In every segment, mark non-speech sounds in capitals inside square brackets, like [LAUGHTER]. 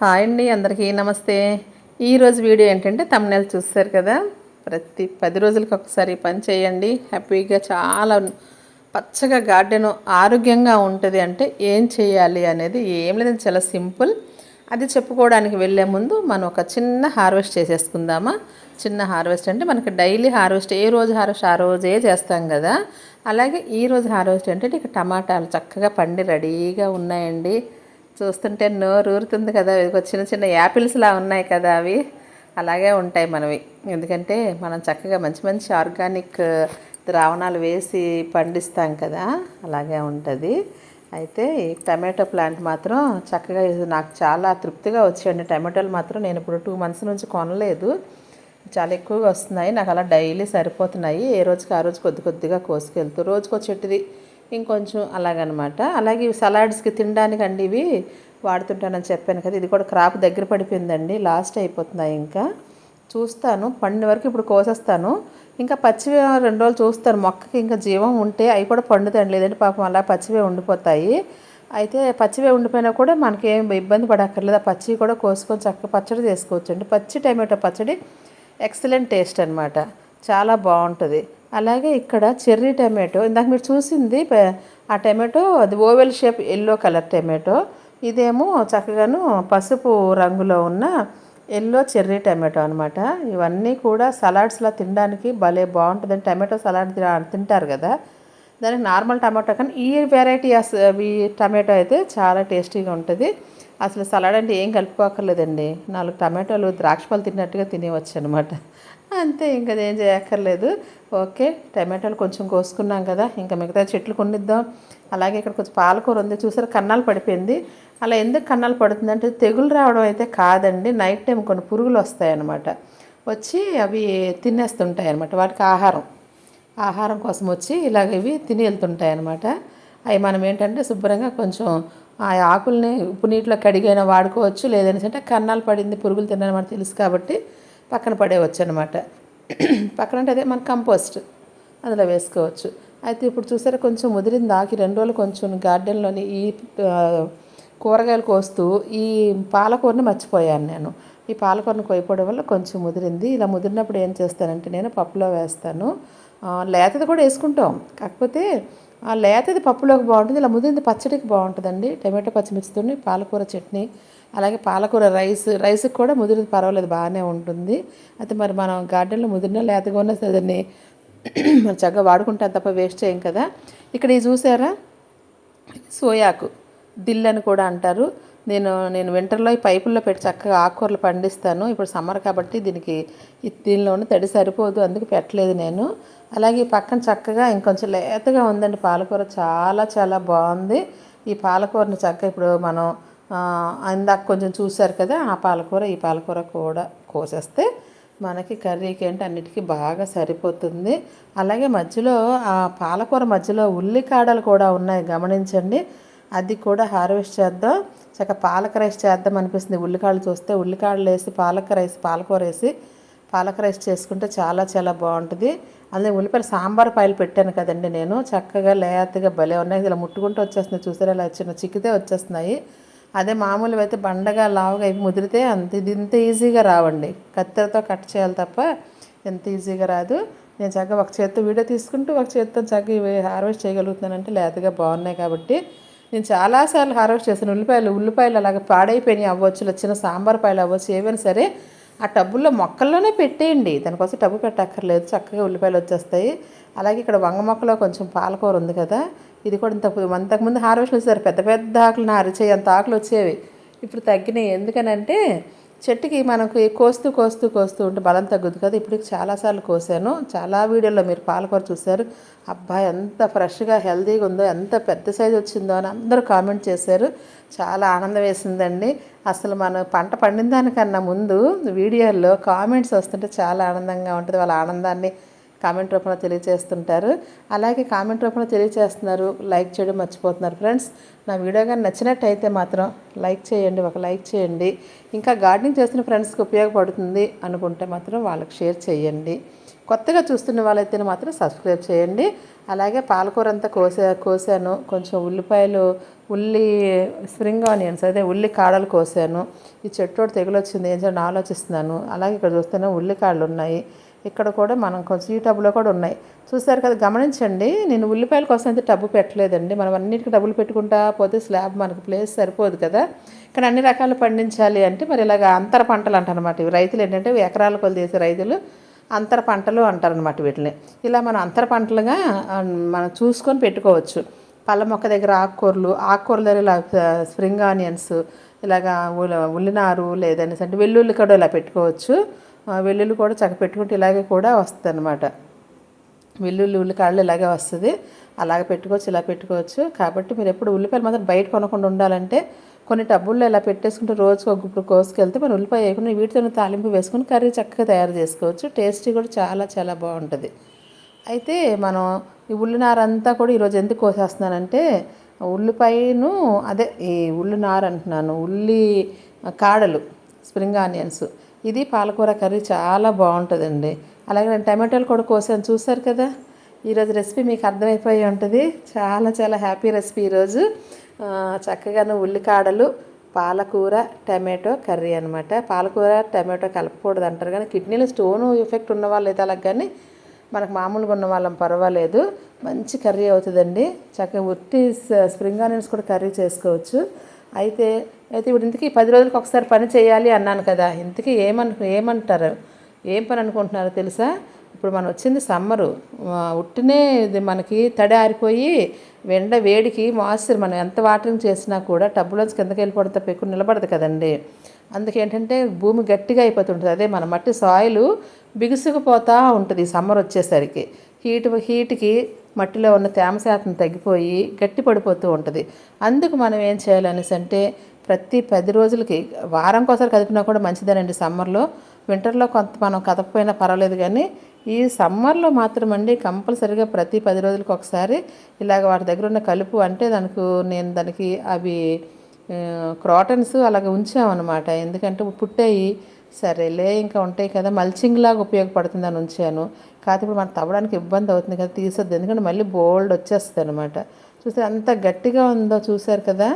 Hi అండి అందరికీ నమస్తే. ఈరోజు వీడియో ఏంటంటే తమ్నెల్ చూస్తారు కదా. ప్రతి పది రోజులకి ఒకసారి పని చేయండి. హ్యాపీగా చాలా పచ్చగా గార్డెన్ ఆరోగ్యంగా ఉంటుంది అంటే ఏం చేయాలి అనేది ఏం లేదని చాలా సింపుల్. అది చెప్పుకోవడానికి వెళ్ళే ముందు మనం ఒక చిన్న హార్వెస్ట్ చేసేసుకుందామా? చిన్న హార్వెస్ట్ అంటే మనకి డైలీ హార్వెస్ట్ ఏ రోజు హార్వెస్ట్ ఆ రోజే చేస్తాం కదా. అలాగే ఈ రోజు హార్వెస్ట్ ఏంటంటే ఇక టమాటాలు చక్కగా పండి రెడీగా ఉన్నాయండి. చూస్తుంటే నోరు ఊరుతుంది కదా. ఇదిగో చిన్న చిన్న యాపిల్స్లా ఉన్నాయి కదా అవి. అలాగే ఉంటాయి మనవి. ఎందుకంటే మనం చక్కగా మంచి మంచి ఆర్గానిక్ ద్రావణాలు వేసి పండిస్తాం కదా. అలాగే ఉంటుంది. అయితే ఈ టమాటో ప్లాంట్ మాత్రం చక్కగా నాకు చాలా తృప్తిగా వచ్చాయండి టమాటోలు మాత్రం నేను ఇప్పుడు టూ మంత్స్ నుంచి కొనలేదు. చాలా ఎక్కువగా వస్తున్నాయి. నాకు అలా డైలీ సరిపోతున్నాయి. ఏ రోజుకి ఆ రోజు కొద్ది కొద్దిగా కోసుకెళ్తూ రోజుకొచ్చేటిది ఇంకొంచెం అలాగనమాట. అలాగే ఇవి సలాడ్స్కి తినడానికి అండి ఇవి వాడుతుంటానని చెప్పాను కదా ఇది కూడా క్రాప్ దగ్గర పడిపోయిందండి లాస్ట్ అయిపోతున్నాయి ఇంకా. చూస్తాను పండిన వరకు ఇప్పుడు కోసేస్తాను. ఇంకా పచ్చివే రెండు రోజులు చూస్తాను మొక్కకి ఇంకా జీవం ఉంటే అవి కూడా పండుతాయండి. లేదంటే పాపం అలా పచ్చివే ఉండిపోతాయి. అయితే పచ్చివే ఉండిపోయినా కూడా మనకి ఏం ఇబ్బంది పడక్కర్లేదు ఆ పచ్చివి కూడా కోసుకొని చక్కగా పచ్చడి చేసుకోవచ్చు అండి పచ్చి టమాటో పచ్చడి ఎక్సలెంట్ టేస్ట్ అనమాట చాలా బాగుంటుంది. అలాగే ఇక్కడ చెర్రీ టమాటో. ఇందాక మీరు చూసింది ఆ టమాటో అది oval shape yellow colour tomato. ఇదేమో చక్కగాను పసుపు రంగులో ఉన్న ఎల్లో చెర్రీ టమాటో అనమాట ఇవన్నీ కూడా సలాడ్స్లా తినడానికి భలే బాగుంటుంది టమాటో సలాడ్ తిన- తింటారు కదా. దానికి నార్మల్ టమాటో కానీ ఈ వెరైటీ ఈ టమాటో అయితే చాలా టేస్టీగా ఉంటుంది. అసలు సలాడ్ అంటే ఏం కలుపుకోకర్లేదండి నాలుగు టమాటోలు ద్రాక్ష పళ్ళు తిన్నట్టుగా తినేవచ్చు అనమాట అంతే ఇంకా ఏం చేయక్కర్లేదు. ఓకే టమాటాలు కొంచెం కోసుకున్నాం కదా ఇంకా మిగతా చెట్లు కొనిద్దాం. అలాగే ఇక్కడ కొంచెం పాలకూర ఉంది. చూసారు కన్నాలు పడిపోయింది. అలా ఎందుకు కన్నాలు పడుతుందంటే తెగులు రావడం అయితే కాదండి. నైట్ టైం కొన్ని పురుగులు వస్తాయన్నమాట. వచ్చి అవి తినేస్తుంటాయి అనమాట వాటికి ఆహారం. ఆహారం కోసం వచ్చి ఇలాగ ఇవి తిని వెళ్తుంటాయి అనమాట అవి మనం ఏంటంటే శుభ్రంగా కొంచెం ఆ ఆకుల్ని ఉప్పు నీటిలో కడిగైనా వాడుకోవచ్చు లేదంటే కన్నాలు పడింది పురుగులు తినడం మనకు తెలుసు కాబట్టి పక్కన పడేయవచ్చు అనమాట పక్కన అంటే అదే మన కంపోస్ట్ అందులో వేసుకోవచ్చు. అయితే ఇప్పుడు చూసారా కొంచెం ముదిరింది ఆకి రెండు రోజులు కొంచెం గార్డెన్లోని ఈ కూరగాయలు కోస్తూ ఈ పాలకూరని మర్చిపోయాను నేను. ఈ పాలకూరని కోయిపోవడం వల్ల కొంచెం ముదిరింది. ఇలా ముదిరినప్పుడు ఏం చేస్తానంటే నేను పప్పులో వేస్తాను. లేతది కూడా వేసుకుంటాం. కాకపోతే ఆ లేతది పప్పులోకి బాగుంటుంది ఇలా ముదిరింది పచ్చడికి బాగుంటుందండి. టమాటో పచ్చిమిర్చితో పాలకూర చట్నీ అలాగే పాలకూర రైస్ రైస్కి కూడా ముదిరింది పర్వాలేదు బాగానే ఉంటుంది. అయితే మరి మనం గార్డెన్లో ముదిరిన లేతగా ఉన్న సరే దాన్ని [CLEARS THROAT] మనం చక్కగా వాడుకుంటాం తప్ప వేస్ట్ చేయం కదా. ఇక్కడ ఇది చూసారా? సోయాకు దిల్ అని కూడా అంటారు. నేను నేను వింటర్లో ఈ పైపుల్లో పెట్టి చక్కగా ఆకుకూరలు పండిస్తాను. ఇప్పుడు సమ్మర్ కాబట్టి దీనికి దీనిలోనే తడి సరిపోదు అందుకు పెట్టలేదు నేను. అలాగే ఈ పక్కన చక్కగా ఇంకొంచెం లేతగా ఉందండి పాలకూర చాలా చాలా బాగుంది. ఈ పాలకూరని చక్కగా ఇప్పుడు మనం ఇందాక కొంచెం చూశారు కదా ఆ పాలకూర ఈ పాలకూర కూడా కోసేస్తే మనకి కర్రీకి ఏంటి అన్నిటికీ బాగా సరిపోతుంది. అలాగే మధ్యలో ఆ పాలకూర మధ్యలో ఉల్లికాడలు కూడా ఉన్నాయి గమనించండి. అది కూడా హార్వెస్ట్ చేద్దాం. చక్కగా పాలక రైస్ చేద్దాం అనిపిస్తుంది. ఉల్లికాయలు చూస్తే ఉల్లికాడలు వేసి పాలక రైస్ పాలకూర వేసి పాలక రైస్ చేసుకుంటే చాలా చాలా బాగుంటుంది. అందులో ఉల్లిపాయలు సాంబార్ పాయలు పెట్టాను కదండి నేను. చక్కగా లేతగా భలే ఉన్నాయి. ఇలా ముట్టుకుంటూ వచ్చేస్తున్నాయి. చూసారా? ఇలా చిన్న చిక్కితే వచ్చేస్తున్నాయి. అదే మామూలుగా అయితే బండగా లావుగా ఇవి ముదిరితే అంత ఇది ఇంత ఈజీగా రావండి. కత్తెరతో కట్ చేయాలి తప్ప ఎంత ఈజీగా రాదు. నేను చక్కగా ఒక చేత్తో వీడియో తీసుకుంటూ ఒక చేత్తో చక్కగా ఇవి హార్వెస్ట్ చేయగలుగుతున్నానంటే లేతగా బాగున్నాయి కాబట్టి నేను చాలాసార్లు హార్వెస్ట్ చేసిన ఉల్లిపాయలు ఉల్లిపాయలు అలాగ పాడైపోయినాయి అవ్వచ్చు వచ్చిన చిన్న సాంబార్ పాయలు అవ్వచ్చు ఏవైనా సరే ఆ టబ్బుల్లో మొక్కల్లోనే పెట్టేయండి. దానికోసం టబ్బు పెట్టక్కర్లేదు చక్కగా ఉల్లిపాయలు వచ్చేస్తాయి. అలాగే ఇక్కడ వంగ మొక్కలో కొంచెం పాలకూర ఉంది కదా ఇది కూడా ఇంత అంతకుముందు హార్వెస్ట్ చేశారు పెద్ద పెద్ద ఆకులు అరిచేయి అంత ఆకులు వచ్చేవి. ఇప్పుడు తగ్గినాయి. ఎందుకనంటే చెట్టుకి మనకు కోస్తూ కోస్తూ కోస్తూ ఉంటే బలం తగ్గుద్ది కదా. ఇప్పుడు చాలాసార్లు కోసాను. చాలా వీడియోలో మీరు పాలకూర చూశారు. అబ్బాయి ఎంత ఫ్రెష్గా హెల్తీగా ఉందో ఎంత పెద్ద సైజు వచ్చిందో అని అందరూ కామెంట్ చేశారు. చాలా ఆనందం వేసిందండి. అసలు మనం పంట పండిన దానికన్నా ముందు వీడియోల్లో కామెంట్స్ వస్తుంటే చాలా ఆనందంగా ఉంటుంది వాళ్ళ ఆనందాన్ని. కామెంట్ రూపంలో తెలియజేస్తుంటారు అలాగే కామెంట్ రూపంలో తెలియజేస్తున్నారు లైక్ చేయడం మర్చిపోతున్నారు. ఫ్రెండ్స్ నా వీడియో కానీ నచ్చినట్టయితే మాత్రం లైక్ చేయండి. ఒక లైక్ చేయండి. ఇంకా గార్డెనింగ్ చేస్తున్న ఫ్రెండ్స్కి ఉపయోగపడుతుంది అనుకుంటే మాత్రం వాళ్ళకి షేర్ చేయండి. కొత్తగా చూస్తున్న వాళ్ళైతే మాత్రం సబ్స్క్రైబ్ చేయండి. అలాగే పాలకూర అంతా కోసా కోసాను. కొంచెం ఉల్లిపాయలు ఉల్లి స్ప్రింగ్ ఆనియన్స్ అదే ఉల్లి కాడలు కోసాను. ఈ చెట్టు తెగులు వచ్చింది ఏం చేయాలని ఆలోచిస్తున్నాను. అలాగే ఇక్కడ చూస్తేనే ఉల్లి కాడలు ఉన్నాయి. ఇక్కడ కూడా మనం కొంచెం ఈ టబ్లో కూడా ఉన్నాయి. చూసారు కదా గమనించండి నేను ఉల్లిపాయల కోసం అయితే టబ్బు పెట్టలేదండి. మనం అన్నిటికీ డబ్బులు పెట్టుకుంటా పోతే స్లాబ్ మనకు ప్లేస్ సరిపోదు కదా. ఇక్కడ అన్ని రకాలు పండించాలి అంటే మరి ఇలాగ అంతర పంటలు అంటారనమాట ఇవి రైతులు ఏంటంటే ఎకరాల కొలు చేసే రైతులు అంతర పంటలు అంటారనమాట వీటిని. ఇలా మనం అంతర పంటలుగా మనం చూసుకొని పెట్టుకోవచ్చు. పళ్ళ మొక్క దగ్గర ఆకుకూరలు ఆకుకూరల దగ్గర ఇలా స్ప్రింగ్ ఆనియన్స్ ఇలాగా ఉల్లినారు లేదనేసి అంటే వెల్లుల్లి కూడా ఇలా పెట్టుకోవచ్చు. వెల్లుల్లి కూడా చక్క పెట్టుకుంటే ఇలాగే కూడా వస్తుంది అనమాట వెల్లుల్లి ఉల్లికాళ్ళు ఇలాగే వస్తుంది. అలాగే పెట్టుకోవచ్చు ఇలా పెట్టుకోవచ్చు. కాబట్టి మీరు ఎప్పుడు ఉల్లిపాయలు మాత్రం బయట కొనకుండా ఉండాలంటే కొన్ని టబ్బుల్లో ఇలా పెట్టేసుకుంటే రోజుకు ఒక గుప్పుడు కోసుకెళ్తే మనం ఉల్లిపాయ వేయకుండా వీటితో తాలింపు వేసుకుని కర్రీ చక్కగా తయారు చేసుకోవచ్చు. టేస్టీ కూడా చాలా చాలా బాగుంటుంది. అయితే మనం ఈ ఉల్లినార అంతా కూడా ఈరోజు ఎందుకు కోసేస్తున్నానంటే ఉల్లిపాయను అదే ఈ ఉల్లినార అంటున్నాను ఉల్లి కాడలు స్ప్రింగ్ ఆనియన్స్. ఇది పాలకూర కర్రీ చాలా బాగుంటుందండి. అలాగే నేను టమాటోలు కూడా కోసాను చూసారు కదా? ఈరోజు రెసిపీ మీకు అర్థమైపోయి ఉంటుంది. చాలా చాలా హ్యాపీ రెసిపీ ఈరోజు చక్కగాను ఉల్లికాడలు పాలకూర టమాటో కర్రీ అనమాట పాలకూర టమాటో కలపకూడదు అంటారు కానీ కిడ్నీలో స్టోన్ ఎఫెక్ట్ ఉన్న వాళ్ళు అయితే అలాగ కానీ మనకు మామూలుగా ఉన్న వాళ్ళం పర్వాలేదు. మంచి కర్రీ అవుతుందండి. చక్కగా ఉట్టి స్ప్రింగ్ ఆనియన్స్ కూడా కర్రీ చేసుకోవచ్చు. అయితే అయితే ఇప్పుడు ఇంతకీ పది రోజులకు ఒకసారి పని చేయాలి అన్నాను కదా. ఇంతకీ ఏమను ఏమంటారు? ఏం పని అనుకుంటున్నారో తెలుసా? ఇప్పుడు మనం వచ్చింది సమ్మరు. ఉట్టినే ఇది మనకి తడి ఆరిపోయి ఎండ వేడికి మాయిశ్చర్ మనం ఎంత వాటరింగ్ చేసినా కూడా టబ్బులోంచి కిందకి వెళ్ళిపోవడం ఎక్కువ నిలబడదు కదండి. అందుకేంటంటే భూమి గట్టిగా అయిపోతుంటుంది. అదే మన మట్టి సాయిలు బిగుసుకుపోతూ ఉంటుంది సమ్మర్ వచ్చేసరికి. హీట్ హీట్కి మట్టిలో ఉన్న తేమ శాతం తగ్గిపోయి గట్టి పడిపోతూ ఉంటుంది. అందుకు మనం ఏం చేయాలనేసి అంటే ప్రతి పది రోజులకి వారంకోసారి కదిపినా కూడా మంచిదేనండి సమ్మర్లో. వింటర్లో కొంత మనం కదపపోయినా పర్వాలేదు కానీ ఈ సమ్మర్లో మాత్రం అండి కంపల్సరీగా ప్రతి పది రోజులకు ఒకసారి ఇలాగ వాటి దగ్గర ఉన్న కలుపు అంటే దానికి నేను దానికి అవి క్రాటన్స్ అలాగ ఉంచామన్నమాట. ఎందుకంటే పుట్టాయి సరేలే ఇంకా ఉంటాయి కదా. మల్చింగ్ లాగా ఉపయోగపడుతుందని ఉంచాను. కాకపోతే ఇప్పుడు మనం తవ్వడానికి ఇబ్బంది అవుతుంది కదా తీసొద్దు. ఎందుకంటే మళ్ళీ బోల్డ్ వచ్చేస్తుంది అనమాట చూస్తే అంత గట్టిగా ఉందో చూశారు కదా.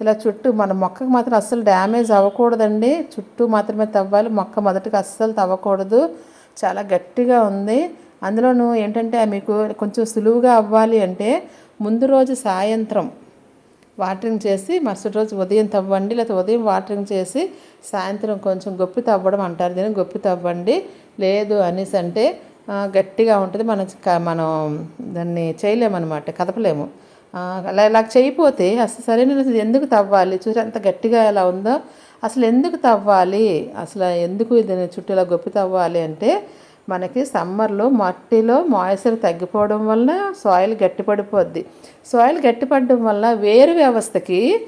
ఇలా చుట్టూ మన మొక్కకు మాత్రం అస్సలు డ్యామేజ్ అవ్వకూడదండి. చుట్టూ మాత్రమే తవ్వాలి. మొక్క మొదటికి అస్సలు తవ్వకూడదు. చాలా గట్టిగా ఉంది. అందులోనూ ఏంటంటే మీకు కొంచెం సులువుగా అవ్వాలి అంటే ముందు రోజు సాయంత్రం వాటరింగ్ చేసి మరుసటి రోజు ఉదయం తవ్వండి లేకపోతే ఉదయం వాటరింగ్ చేసి సాయంత్రం కొంచెం గొప్పి తవ్వడం అంటారు దీన్ని గొప్పి తవ్వండి. లేదు అనేసి అంటే గట్టిగా ఉంటుంది. మనం మనం దాన్ని చేయలేమన్నమాట కదపలేము. అలా ఇలా చేయకపోతే అసలు సరైన నేను ఎందుకు తవ్వాలి? చూసి అంత గట్టిగా ఎలా ఉందో. అసలు ఎందుకు తవ్వాలి? అసలు ఎందుకు ఇది చుట్టూ ఇలా గొప్పి తవ్వాలి అంటే మనకి సమ్మర్లో మట్టిలో మాయిశ్చర్ తగ్గిపోవడం వల్ల సాయిల్ గట్టిపడిపోద్ది. సాయిల్ గట్టిపడడం వల్ల వేరు వ్యవస్థకి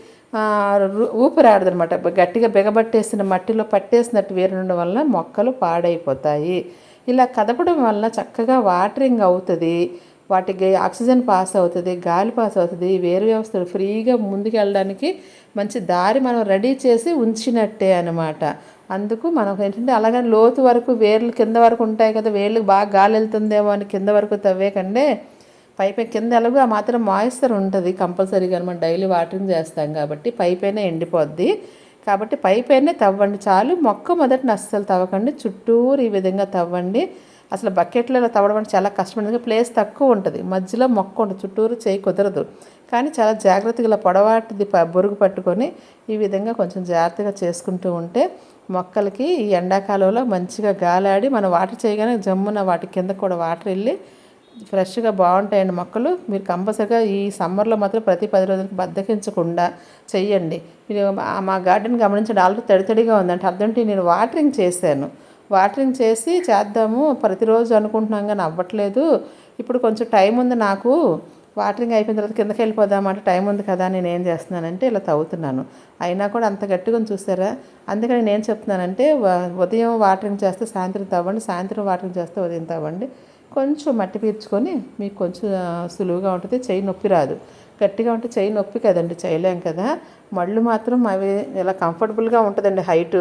రు- ఊపిరాడదు అనమాట గట్టిగా బిగబట్టేసిన మట్టిలో పట్టేసినట్టు వేరు ఉండడం వల్ల మొక్కలు పాడైపోతాయి. ఇలా కదపడం వల్ల చక్కగా వాటరింగ్ అవుతుంది. వాటికి ఆక్సిజన్ పాస్ అవుతుంది గాలి పాస్ అవుతుంది. వేరు వ్యవస్థలు ఫ్రీగా ముందుకు వెళ్ళడానికి మంచి దారి మనం రెడీ చేసి ఉంచినట్టే అనమాట అందుకు మనం ఏంటంటే అలాగని లోతు వరకు వేర్లు కింద వరకు ఉంటాయి కదా వేర్లు బాగా గాలి వెళ్తుందేమో అని కింద వరకు తవ్వేకండే పైపై కింద ఎలాగో ఆ మాత్రం మాయిశ్చర్ ఉంటుంది కంపల్సరీగా మనం డైలీ వాటరింగ్ చేస్తాం కాబట్టి పైపైన ఎండిపోద్ది. కాబట్టి పైపైనే తవ్వండి చాలు. మొక్క మొదటిని అస్సలు తవ్వకండి. చుట్టూరు ఈ విధంగా తవ్వండి. అసలు బకెట్లలో తవ్వడం అంటే చాలా కష్టమైనది ప్లేస్ తక్కువ ఉంటుంది. మధ్యలో మొక్క ఉంటుంది. చుట్టూరు చేయి కుదరదు. కానీ చాలా జాగ్రత్తగా ఇలా పొడవాటిది ప బొరుగు పట్టుకొని ఈ విధంగా కొంచెం జాగ్రత్తగా చేసుకుంటూ ఉంటే మొక్కలకి ఈ ఎండాకాలంలో మంచిగా గాలాడి మనం వాటర్ చేయగానే జమ్మున వాటి కింద కూడా వాటర్ వెళ్ళి ఫ్రెష్గా బాగుంటాయండి మొక్కలు. మీరు కంపల్సరిగా ఈ సమ్మర్లో మాత్రం ప్రతి పది రోజులకి బద్దకించకుండా చెయ్యండి. మీరు మా- గార్డెన్ గమనించండి ఆల్రెడీ తడి తడిగా ఉందంటే అర్థంటే నేను వాటరింగ్ చేశాను. వాటరింగ్ చేసి చేద్దాము ప్రతిరోజు అనుకుంటున్నాం కానీ అవ్వట్లేదు. ఇప్పుడు కొంచెం టైం ఉంది నాకు. వాటరింగ్ అయిపోయిన తర్వాత కిందకి వెళ్ళిపోదామంటే టైం ఉంది కదా నేను ఏం చేస్తున్నానంటే ఇలా తవ్వుతున్నాను. అయినా కూడా అంత గట్టిగా ఉంది చూసారా? అందుకని నేను చెప్తున్నానంటే ఉదయం వాటరింగ్ చేస్తే సాయంత్రం తవ్వండి సాయంత్రం వాటరింగ్ చేస్తే ఉదయం తవ్వండి. కొంచెం మట్టి పీల్చుకొని మీకు కొంచెం సులువుగా ఉంటుంది చెయ్యి నొప్పి రాదు. గట్టిగా ఉంటే చెయ్యి నొప్పి కదండి చేయలేం కదా. మళ్ళు మాత్రం అవి ఇలా కంఫర్టబుల్గా ఉంటుందండి హైటు.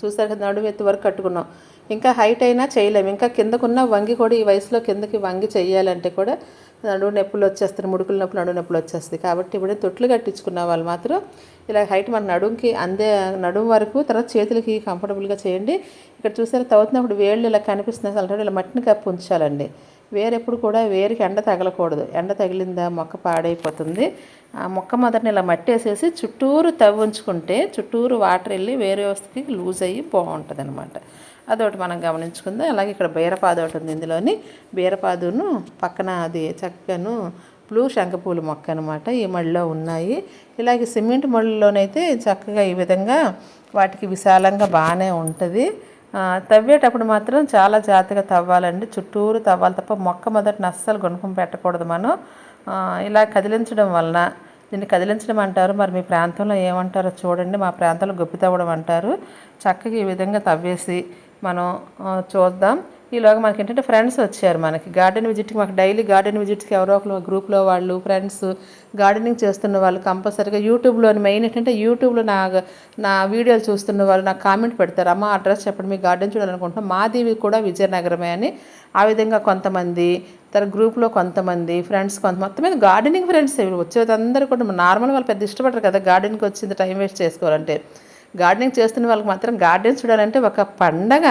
చూసారు కదా నడుము ఎత్తు వరకు కట్టుకున్నాం. ఇంకా హైట్ అయినా చేయలేము ఇంకా కిందకున్న వంగి కూడా ఈ వయసులో కిందకి వంగి చేయాలంటే కూడా నడువు నొప్పులు వచ్చేస్తాయి ముడుకుల నొప్పులు నడువు నొప్పులు వచ్చేస్తాయి. కాబట్టి ఇప్పుడు తొట్లు కట్టించుకున్న వాళ్ళు మాత్రం ఇలా హైట్ మన నడుంకి అందే నడుము వరకు తర్వాత చేతులకి కంఫర్టబుల్గా చేయండి. ఇక్కడ చూసారా తవ్వుతున్నప్పుడు వేళ్ళు ఇలా కనిపిస్తున్నాయి అసలు ఇలా మట్టిని కప్పు ఉంచాలండి. వేరెప్పుడు కూడా వేరుకి ఎండ తగలకూడదు. ఎండ తగిలిందా మొక్క పాడైపోతుంది. ఆ మొక్క మొదటిని ఇలా మట్టి వేసేసి చుట్టూరు తవ్వి ఉంచుకుంటే చుట్టూరు వాటర్ వెళ్ళి వేరే వస్తుకి లూజ్ అయ్యి బాగుంటుంది అనమాట అదొకటి మనం గమనించుకుందాం. అలాగే ఇక్కడ బీరపాదు ఒకటి ఉంది ఇందులోని. బీరపాదును పక్కన అది చక్కను బ్లూ శంఖపూల మొక్క అనమాట ఈ మడిలో ఉన్నాయి. ఇలాగే సిమెంట్ మడిలోనైతే చక్కగా ఈ విధంగా వాటికి విశాలంగా బాగానే ఉంటుంది. తవ్వేటప్పుడు మాత్రం చాలా జాగ్రత్తగా తవ్వాలండి. చుట్టూరు తవ్వాలి తప్ప మొక్క మొదటిని అస్సలు గుణకం పెట్టకూడదు మనం. ఇలా కదిలించడం వలన దీన్ని కదిలించడం అంటారు. మరి మీ ప్రాంతంలో ఏమంటారో చూడండి. మా ప్రాంతంలో గొప్పి తవ్వడం అంటారు. చక్కగా ఈ విధంగా తవ్వేసి మనం చూద్దాం. ఈలోగా మనకి ఏంటంటే ఫ్రెండ్స్ వచ్చారు మనకి. గార్డెన్ విజిట్కి మాకు డైలీ గార్డెన్ విజిట్కి ఎవరో ఒకరు గ్రూప్లో వాళ్ళు ఫ్రెండ్స్ గార్డెనింగ్ చేస్తున్న వాళ్ళు కంపల్సరీగా యూట్యూబ్లోని మెయిన్ ఏంటంటే యూట్యూబ్లో నా నా వీడియోలు చూస్తున్న వాళ్ళు నాకు కామెంట్ పెడతారు. అమ్మ అడ్రస్ చెప్పండి మీ గార్డెన్ చూడాలనుకుంటున్నాం. మాది కూడా విజయనగరమే అని. ఆ విధంగా కొంతమంది తర్వాత గ్రూప్లో కొంతమంది ఫ్రెండ్స్ కొంత మొత్తం మీద గార్డెనింగ్ ఫ్రెండ్స్ వచ్చేదందరూ కూడా నార్మల్ వాళ్ళు పెద్ద ఇష్టపడరు కదా గార్డెన్కి వచ్చింది టైం వేస్ట్ చేసుకోవాలంటే. గార్డెనింగ్ చేస్తున్న వాళ్ళకి మాత్రం గార్డెన్ చూడాలంటే ఒక పండగ.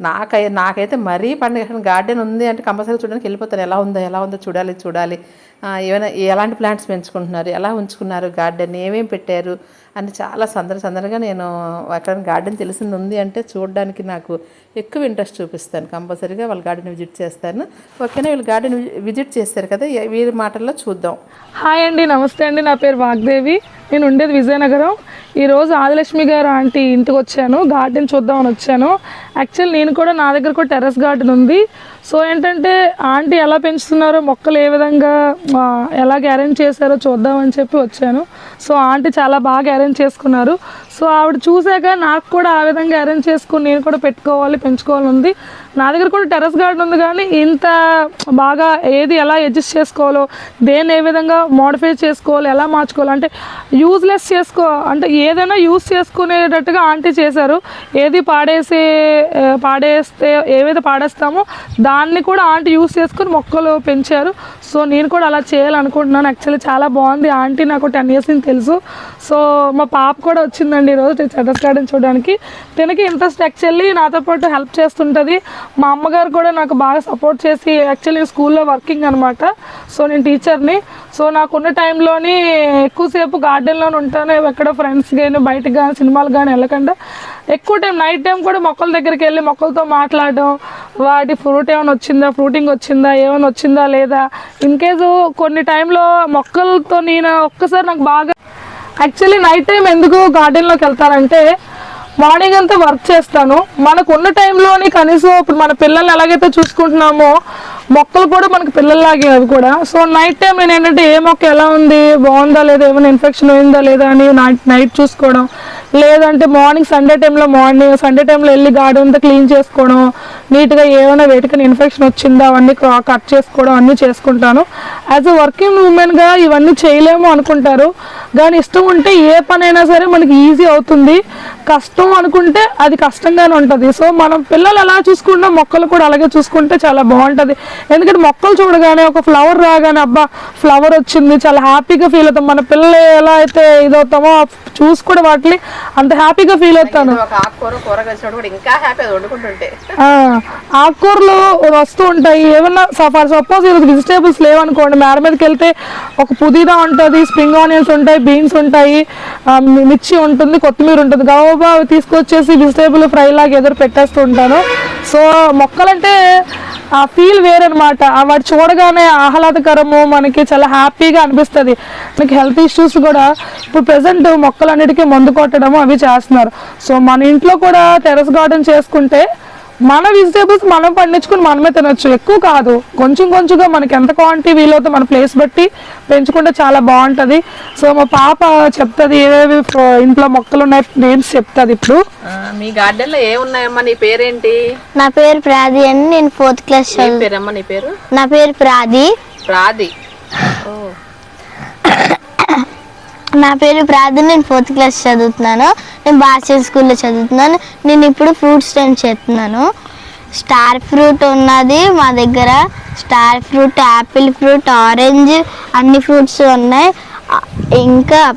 నాకై నాకైతే మరీ పండుగ. గార్డెన్ ఉంది అంటే కంపల్సరీ చూడడానికి వెళ్ళిపోతాను. ఎలా ఉందో ఎలా ఉందో చూడాలి చూడాలి. ఏమైనా ఎలాంటి ప్లాంట్స్ పెంచుకుంటున్నారు ఎలా ఉంచుకున్నారు గార్డెన్ ఏమేమి పెట్టారు అని చాలా సందడి సందడిగా నేను అక్కడ గార్డెన్ తెలిసింది ఉంది అంటే చూడడానికి నాకు ఎక్కువ ఇంట్రెస్ట్ చూపిస్తాను. కంపల్సరీగా వాళ్ళ గార్డెన్ విజిట్ చేస్తాను. ఓకేనా? వీళ్ళు గార్డెన్ విజిట్ చేస్తారు కదా వీరి మాటల్లో చూద్దాం. హాయ్ అండి నమస్తే అండి. నా పేరు వాగ్దేవి. నేను ఉండేది విజయనగరం. ఈరోజు ఆదిలక్ష్మి గారు ఆంటీ ఇంటికి వచ్చాను. గార్డెన్ చూద్దామని వచ్చాను. యాక్చువల్ నేను కూడా నా దగ్గర కూడా టెర్రస్ గార్డెన్ ఉంది. సో ఏంటంటే ఆంటీ ఎలా పెంచుతున్నారో మొక్కలు ఏ విధంగా ఎలాగ అరేంజ్ చేశారో చూద్దామని చెప్పి వచ్చాను. సో ఆంటీ చాలా బాగా అరేంజ్ చేసుకున్నారు. సో ఆవిడ చూసాక నాకు కూడా ఆ విధంగా అరేంజ్ చేసుకుని నేను కూడా పెట్టుకోవాలి పెంచుకోవాలని ఉంది. నా దగ్గర కూడా టెర్రస్ గార్డెన్ ఉంది కానీ ఇంత బాగా ఏది ఎలా అడ్జస్ట్ చేసుకోవాలో దేన్ని ఏ విధంగా మోడిఫై చేసుకోవాలి ఎలా మార్చుకోవాలి అంటే యూజ్లెస్ చేసుకో అంటే ఏదైనా యూజ్ చేసుకునేటట్టుగా ఆంటీ చేశారు. ఏది పాడేసే పాడేస్తే ఏవైతే పాడేస్తామో దాన్ని కూడా ఆంటీ యూజ్ చేసుకుని మొక్కలు పెంచారు. సో నేను కూడా అలా చేయాలనుకుంటున్నాను. యాక్చువల్లీ చాలా బాగుంది. ఆంటీ నాకు టెన్ ఇయర్స్ నుంచి తెలుసు. సో మా పాప కూడా వచ్చిందండి. ఈరోజు టెర్రస్ గార్డెన్ చూడడానికి. తనకి ఇంట్రెస్ట్ యాక్చువల్లీ నాతో పాటు హెల్ప్ చేస్తుంటుంది. మా అమ్మగారు కూడా నాకు బాగా సపోర్ట్ చేసి యాక్చువల్లీ స్కూల్లో వర్కింగ్ అనమాట సో నేను టీచర్ని సో నాకున్న టైంలోని ఎక్కువసేపు గార్డెన్లోనే ఉంటాను. ఎక్కడ ఫ్రెండ్స్ కానీ బయటకు కానీ సినిమాలు కానీ వెళ్ళకుండా. ఎక్కువ టైం నైట్ టైం కూడా మొక్కల దగ్గరికి వెళ్ళి మొక్కలతో మాట్లాడడం. వాటి ఫ్రూట్ ఏమైనా వచ్చిందా ఫ్రూటింగ్ వచ్చిందా ఏమైనా వచ్చిందా లేదా. ఇన్ కేసు కొన్ని టైంలో మొక్కలతో నేను ఒక్కసారి నాకు బాగా యాక్చువల్లీ నైట్ టైం ఎందుకు గార్డెన్లోకి వెళ్తారంటే మార్నింగ్ అంతా వర్క్ చేస్తాను. మనకు ఉన్న టైంలోని కనీసం ఇప్పుడు మన పిల్లల్ని ఎలాగైతే చూసుకుంటున్నామో మొక్కలు కూడా మనకు పిల్లల్లాగే అవి కూడా. సో నైట్ టైం నేను ఏంటంటే ఏ మొక్క ఎలా ఉంది బాగుందా లేదా ఏమైనా ఇన్ఫెక్షన్ అయిందా లేదా అని నైట్ నైట్ చూసుకోవడం. లేదంటే మార్నింగ్ సండే టైంలో మార్నింగ్ సండే టైంలో వెళ్ళి గార్డెన్ అంతా క్లీన్ చేసుకోవడం నీట్గా ఏమైనా వేటికైనా ఇన్ఫెక్షన్ వచ్చిందా అవన్నీ కట్ చేసుకోవడం అన్నీ చేసుకుంటాను. యాజ్ అ వర్కింగ్ ఉమెన్గా ఇవన్నీ చేయలేము అనుకుంటారు. కానీ ఇష్టం ఉంటే ఏ పనైనా సరే మనకి ఈజీ అవుతుంది. కష్టం అనుకుంటే అది కష్టంగానే ఉంటుంది. సో మనం పిల్లలు ఎలా చూసుకున్నా మొక్కలు కూడా అలాగే చూసుకుంటే చాలా బాగుంటుంది. ఎందుకంటే మొక్కలు చూడగానే ఒక ఫ్లవర్ రాగానే అబ్బా ఫ్లవర్ వచ్చింది. చాలా హ్యాపీగా ఫీల్ అవుతాం. మన పిల్లలు ఎలా అయితే ఇదవుతామో ఆ చూసి కూడా వాటిని అంత హ్యాపీగా ఫీల్ అవుతాను. ఆకుకూర కూర కలిసినప్పుడు కూడా ఇంకా హ్యాపీ అది వండుకుంటుంటే. ఆ, ఆకుకూరలు వస్తూ ఉంటాయి. ఏమన్నా ఫర్ సపోజ్ ఈరోజు వెజిటేబుల్స్ లేవనుకోండి మేడ మీదకి వెళ్తే ఒక పుదీనా ఉంటుంది స్ప్రింగ్ ఆనియన్స్ ఉంటాయి బీన్స్ ఉంటాయి మిర్చి ఉంటుంది కొత్తిమీర ఉంటుంది. అవి తీసుకొచ్చేసి వెజిటేబుల్ ఫ్రై లాగా ఎదురు పెట్టేస్తూ ఉంటాను. సో మొక్కలంటే ఆ ఫీల్ వేరనమాట వాటి చూడగానే ఆహ్లాదకరము మనకి చాలా హ్యాపీగా అనిపిస్తుంది. మనకి హెల్త్ ఇష్యూస్ కూడా ఇప్పుడు ప్రజెంట్ మొక్కలన్నిటికీ మందు కొట్టడము అవి చేస్తున్నారు. సో మన ఇంట్లో కూడా టెర్రస్ గార్డెన్ చేసుకుంటే మన వెజిటేబుల్స్ మనం పండించుకుని మనమే తినొచ్చు. ఎక్కువ కాదు. కొంచెం కొంచెంగా మనకి ఎంత క్వాంటిటీ వీలవుతో మన ప్లేస్ బట్టి పెంచుకుంటే చాలా బాగుంటుంది. సో మా పాప చెప్తుంది ఏవేవి ఇంట్లో మొక్కలు ఉన్నాయి నేమ్స్ చెప్తుంది ఇప్పుడు. మీ గార్డెన్లో ఏమున్నాయమ్మా? నీ పేరేంటి? నా పేరు ప్రాది అని నేను ఫోర్త్ క్లాస్ పేరమ్మా నీ పేరు? నా పేరు ప్రాది. రాది ఓ. నా పేరు ప్రాది నేను ఫోర్త్ క్లాస్ చదువుతున్నాను. నేను బాస్టన్ స్కూల్లో చదువుతున్నాను. నేను ఇప్పుడు ఫ్రూట్స్ టైం చేస్తున్నాను. స్టార్ ఫ్రూట్ ఉన్నది మా దగ్గర. Star fruit apple fruit orange అన్ని ఫ్రూట్స్ ఉన్నాయి. ఇంకా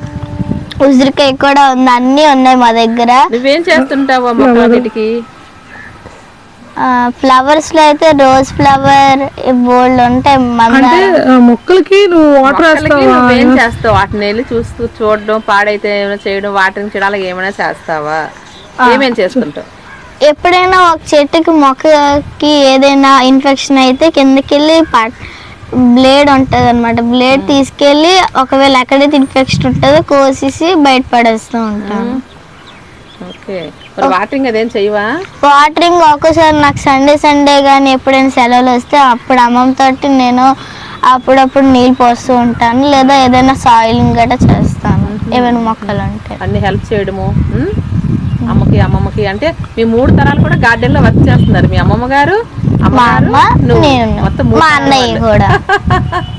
ఉసిరికాయ కూడా ఉంది. అన్నీ ఉన్నాయి మా దగ్గర. నువ్వేం చేస్తుంటావు ఆ ఫ్లవర్స్లో అయితే రోజ్ ఫ్లవర్ బోల్డ్ ఉంటాయి అంటే మొక్కలకి నువ్వు వాటర్ నువ్వేం చేస్తావు? వాటిని వెళ్ళి చూస్తూ చూడడం పాడైతే ఏమైనా చేయడం వాటిని చేయడం అలాగే ఏమైనా చేస్తావా? ఏమేం చేసుకుంటావు? ఎప్పుడైనా ఒక చెట్టుకి మొక్కకి ఏదైనా ఇన్ఫెక్షన్ అయితే కిందకి వెళ్ళి బ్లేడ్ ఉంటుంది అనమాట బ్లేడ్ తీసుకెళ్ళి ఒకవేళ ఎక్కడైతే ఇన్ఫెక్షన్ ఉంటుందో కోసేసి బయట పడేస్తూ ఉంటాను. ఓకే. వాటరింగ్ అదేం చెయ్యవా వాటరింగ్ ఒక్కోసారి నాకు సండే సండే కానీ ఎప్పుడైనా సెలవులు వస్తే అప్పుడు అమ్మమ్మ తోటి నేను అప్పుడప్పుడు నీళ్ళు పోస్తూ ఉంటాను. లేదా ఏదైనా సాయిలింగ్ గట్రా చేస్తాను. ఏమైనా మొక్కలు ఉంటాయి అన్ని హెల్ప్ చేయడము? అమ్మకి అమ్మమ్మకి అంటే మీ మూడు తరాలు కూడా గార్డెన్లో వర్క్ చేస్తున్నారు. మీ అమ్మమ్మ గారు అమ్మ నేను. మొత్తం మా అన్నయ్య. కూడా. [LAUGHS]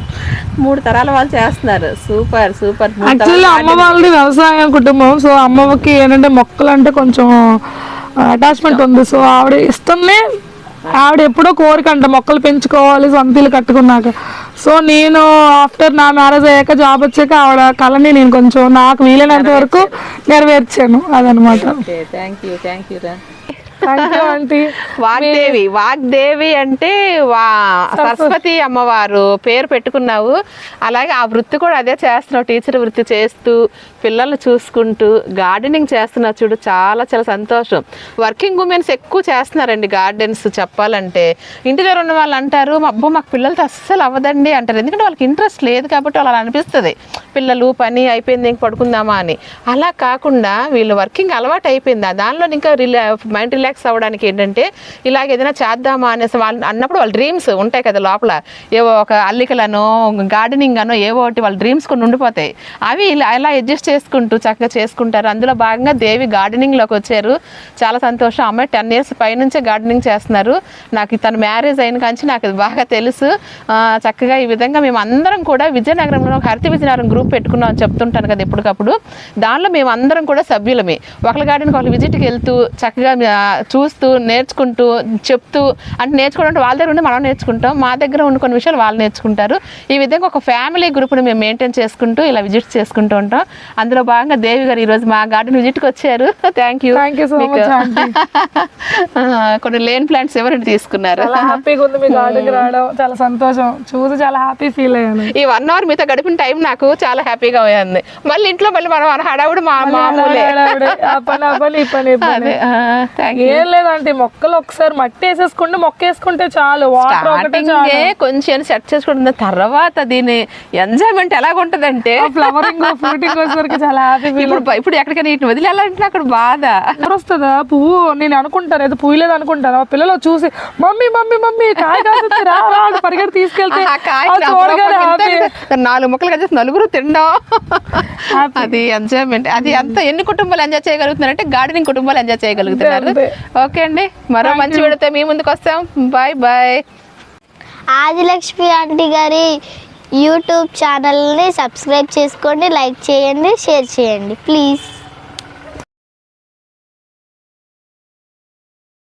మూడు తరాల వాళ్ళు చేస్తున్నారు. Super super. యాక్చువల్లీ అమ్మ వాళ్ళది వ్యవసాయం కుటుంబం. సో అమ్మకి ఏంటంటే మొక్కలు అంటే కొంచెం అటాచ్మెంట్ ఉంది. సో ఆవిడ ఇష్టమే ఆవిడ ఎప్పుడో కోరికంట మొక్కలు పెంచుకోవాలి సొంత ఇల్లు కట్టుకున్నాక. సో నేను ఆఫ్టర్ నా మ్యారేజ్ అయ్యాక జాబ్ వచ్చాక ఆవిడ కళని నేను కొంచెం నాకు వీలైనంత వరకు నెరవేర్చాను. అదనమాట. Thank you thank you Vagdevi Vagdevi అంటే వా సరస్వతి. అమ్మవారు పేరు పెట్టుకున్నావు. అలాగే ఆ వృత్తి కూడా అదే చేస్తున్నావు టీచర్ వృత్తి చేస్తూ పిల్లల్ని చూసుకుంటూ గార్డెనింగ్ చేస్తున్నావు చూడు చాలా చాలా సంతోషం. వర్కింగ్ ఉమెన్స్ ఎక్కువ చేస్తున్నారండి గార్డెన్స్ చెప్పాలంటే. ఇంటి దగ్గర ఉన్న వాళ్ళు అంటారు "మా అబ్బో మాకు పిల్లలతో అస్సలు అవ్వదండి అంటారు. ఎందుకంటే వాళ్ళకి ఇంట్రెస్ట్ లేదు కాబట్టి వాళ్ళు అనిపిస్తుంది. పిల్లలు పని అయిపోయింది ఇంక పడుకుందామా అని. అలా కాకుండా వీళ్ళు వర్కింగ్ అలవాటు అయిపోయింది దానిలో ఇంకా రిలా మైండ్ రిలాక్స్ అవ్వడానికి ఏంటంటే ఇలాగ ఏదైనా చేద్దామా అనేసి వాళ్ళు అన్నప్పుడు వాళ్ళ డ్రీమ్స్ ఉంటాయి కదా లోపల. ఏవో ఒక అల్లికలనో గార్డెనింగ్ అనో ఏవో ఒకటి వాళ్ళ డ్రీమ్స్ కొన్ని ఉండిపోతాయి. అవి ఇలా ఎలా అడ్జస్ట్ చేసుకుంటూ చక్కగా చేసుకుంటారు. అందులో భాగంగా దేవి గార్డెనింగ్లోకి వచ్చారు. చాలా సంతోషం. అమ్మాయి టెన్ ఇయర్స్ పైనుంచే గార్డెనింగ్ చేస్తున్నారు. నాకు తన మ్యారేజ్ అయిన కాంచి నాకు బాగా తెలుసు. చక్కగా ఈ విధంగా మేము అందరం కూడా విజయనగరంలో హరిత విజయనగరం గ్రూప్ పెట్టుకున్నాం అని చెప్తుంటాను కదా ఎప్పటికప్పుడు. దానిలో మేము అందరం కూడా సభ్యులమే. ఒకళ్ళ గార్డెన్కి ఒకళ్ళు విజిట్కి వెళ్తూ చక్కగా చూస్తూ నేర్చుకుంటూ చెప్తూ అంటే నేర్చుకోవడం అంటే వాళ్ళ దగ్గర ఉండి మనం నేర్చుకుంటాం. మా దగ్గర ఉన్న కొన్ని విషయాలు వాళ్ళు నేర్చుకుంటారు. ఈ విధంగా ఒక ఫ్యామిలీ గ్రూప్ని మేము మెయింటైన్ చేసుకుంటూ ఇలా విజిట్స్ చేసుకుంటూ ఉంటాం. అందులో భాగంగా దేవి గారు ఈరోజు మా గార్డెన్ విజిట్కి వచ్చారు. Thank you you so much, aunty. [LAUGHS] కొన్ని లేన్ ప్లాంట్స్ ఎవరండి తీసుకున్నారు? చాలా హ్యాపీగా ఉంది మీ గార్డెన్కి [LAUGHS] రావడం. చాలా సంతోషం. చూసి చాలా హ్యాపీ ఫీల్ అయ్యాను. ఈ వన్ అవర్ మీతో గడిపిన టైం నాకు చాలా హ్యాపీగా ఉంది. మళ్ళీ ఇంట్లో మళ్ళీ మనం హడావుడు మా మామూలే. పని పని థ్యాంక్ యూ [LAUGHS] ఏం లేదంటే మొక్కలు ఒకసారి మట్టి వేసేసుకుంటే మొక్క వేసుకుంటే చాలు. వాటర్ ఒకటే కొంచెం సెట్ చేసుకుంటున్న తర్వాత దీని ఎంజాయ్మెంట్ ఎలాగుంటదంటే ఫ్లవరింగ్ ఫ్రూటింగ్ వచ్చేసరికి చాలా హ్యాపీ ఇప్పుడు ఇప్పుడు ఎక్కడికైనా ఇటు వదిలి వెళ్ళాలంటే అక్కడ బాధ. వస్తుందా పువ్వు నేను అనుకుంటాను ఏదో పువ్వు లేదు అనుకుంటాను? పిల్లలు చూసి మమ్మీ మమ్మీ మమ్మీ కాయ రా అని పరిగెట్టి తీసుకెళ్తే నాలుగు ముక్కలు కలిసి నలుగురు తినడం అది ఎంజాయ్మెంట్ అది అంత ఎన్ని కుటుంబాలు ఎంజాయ్ చేయగలుగుతున్నారంటే గార్డెనింగ్ కుటుంబాలు ఎంజాయ్ చేయగలుగుతున్నారు. ఓకే అండి. మరో మంచి విడితే మీ ముందుకు వస్తాం. బాయ్ బాయ్ ఆదిలక్ష్మి ఆంటీ గారి యూట్యూబ్ ఛానల్ని సబ్స్క్రైబ్ చేసుకోండి లైక్ చేయండి షేర్ చేయండి ప్లీజ్.